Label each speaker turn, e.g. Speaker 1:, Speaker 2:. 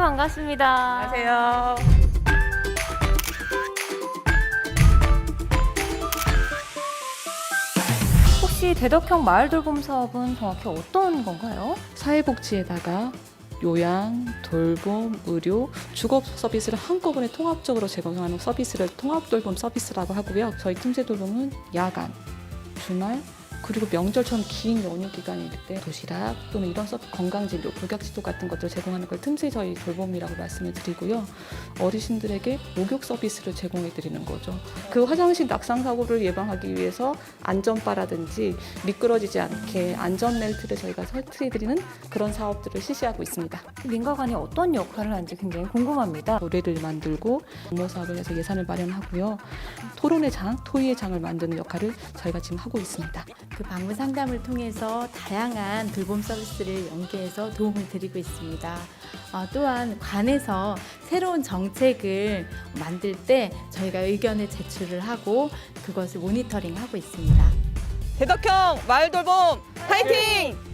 Speaker 1: 반갑습니다.
Speaker 2: 안녕하세요.
Speaker 1: 혹시 대덕형 마을 돌봄 사업은 정확히 어떤 건가요?
Speaker 3: 사회복지에다가 요양, 돌봄, 의료, 주거 서비스를 한꺼번에 통합적으로 제공하는 서비스를 통합 돌봄 서비스라고 하고요. 저희 틈새 돌봄은 야간, 주말, 그리고 명절처럼 긴 연휴 기간일 때 도시락 또는 이런 서비 건강진료, 복약지도 같은 것들을 제공하는 걸 틈새 저희 돌봄이라고 말씀을 드리고요. 어르신들에게 목욕 서비스를 제공해 드리는 거죠. 그 화장실 낙상 사고를 예방하기 위해서 안전바라든지 미끄러지지 않게 안전 벨트를 저희가 설치해 드리는 그런 사업들을 실시하고 있습니다.
Speaker 1: 민가관이 어떤 역할을 하는지 굉장히 궁금합니다.
Speaker 3: 노래를 만들고 공모 사업을 해서 예산을 마련하고요. 토론의 장, 토의의 장을 만드는 역할을 저희가 지금 하고 있습니다.
Speaker 4: 그 방문 상담을 통해서 다양한 돌봄 서비스를 연계해서 도움을 드리고 있습니다. 어, 또한 관에서 새로운 정책을 만들 때 저희가 의견을 제출을 하고 그것을 모니터링하고 있습니다.
Speaker 2: 대덕형 마을 돌봄 파이팅!